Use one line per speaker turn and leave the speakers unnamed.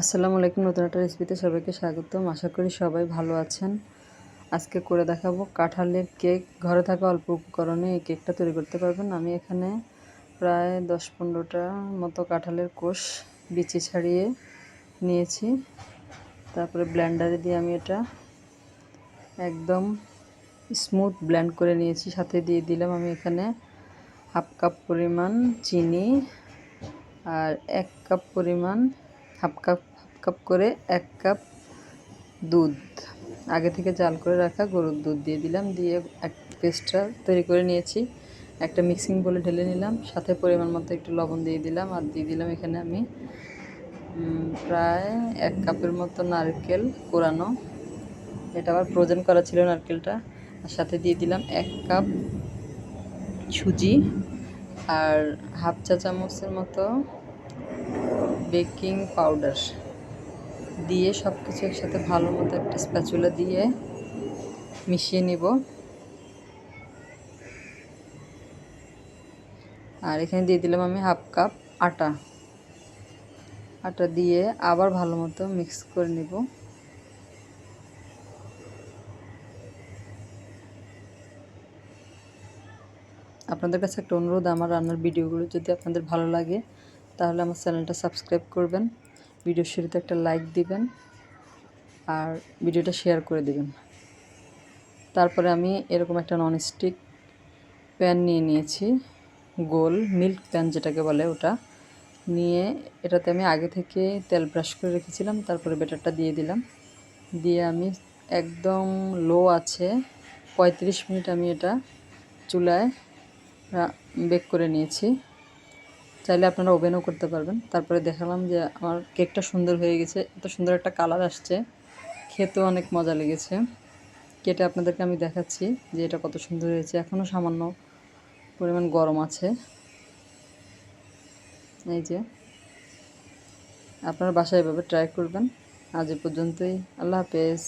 আসসালামু আলাইকুম, নতুন একটা রেসিপিতে সবাইকে স্বাগতম। আশা করি সবাই ভালো আছেন। আজকে করে দেখাবো কাঁঠালের কেক। ঘরে থাকা অল্প উপকরণে এই কেকটা তৈরি করতে পারবেন। আমি এখানে প্রায় দশ পনেরোটা মতো কাঁঠালের কোষ বিচি ছাড়িয়ে নিয়েছি। তারপরে ব্ল্যান্ডারে দিয়ে আমি এটা একদম স্মুথ ব্ল্যান্ড করে নিয়েছি। সাথে দিয়ে দিলাম আমি এখানে হাফ কাপ পরিমাণ চিনি আর এক কাপ পরিমাণ হাফ কাপ হাফ কাপ করে এক কাপ দুধ। আগে থেকে জাল করে রাখা গরুর দুধ দিয়ে দিলাম, দিয়ে এক পেস্টটা তৈরি করে নিয়েছি। একটা মিক্সিং বলে ঢেলে নিলাম, সাথে পরিমাণ মতো একটু লবণ দিয়ে দিলাম, আর দিয়ে দিলাম এখানে আমি প্রায় এক কাপের মতো নারকেল কোরানো। এটা আবার ফ্রোজেন করা ছিল নারকেলটা। আর সাথে দিয়ে দিলাম এক কাপ সুজি, আর হাফ চা চামচের মতো বেকিং পাউডার দিয়ে সব কিছু একসাথে ভালো মতো একটা স্প্যাচুলা দিয়ে মিশিয়ে নিব। আর এখানে দিয়ে দিলাম আমি হাফ কাপ আটা। আটা দিয়ে আবার ভালো মতো মিক্স করে নিব। আপনাদের কাছে একটা অনুরোধ, আমার রান্নার ভিডিওগুলো যদি আপনাদের ভালো লাগে তাহলে আমার চ্যানেলটা সাবস্ক্রাইব করবেন ভিডিও শুরুতে একটা লাইক দিবেন আর ভিডিওটা শেয়ার করে দিবেন। তারপরে আমি এরকম একটা ননস্টিক প্যান নিয়ে নিয়েছি, গোল মিল্ক প্যান যেটাকে বলে ওটা। নিয়ে এটাতে আমি আগে থেকে তেল ব্রাশ করে রেখেছিলাম, তারপরে বেটারটা দিয়ে দিলাম। দিয়ে আমি একদম লো আছে, পঁয়ত্রিশ মিনিট আমি এটা চুলায় বেক করে নিয়েছি। চাইলে আপনারা ওভেনও করতে পারবেন। তারপরে দেখালাম যে আমার কেকটা সুন্দর হয়ে গেছে, এত সুন্দর একটা কালার আসছে, খেতেও অনেক মজা লেগেছে। কেটে আপনাদেরকে আমি দেখাচ্ছি যে এটা কত সুন্দর হয়েছে। এখনও সামান্য পরিমাণ গরম আছে। এই যে, আপনারা বাসায় এভাবে ট্রাই করবেন। আজ এ পর্যন্তই। আল্লাহ হাফেজ।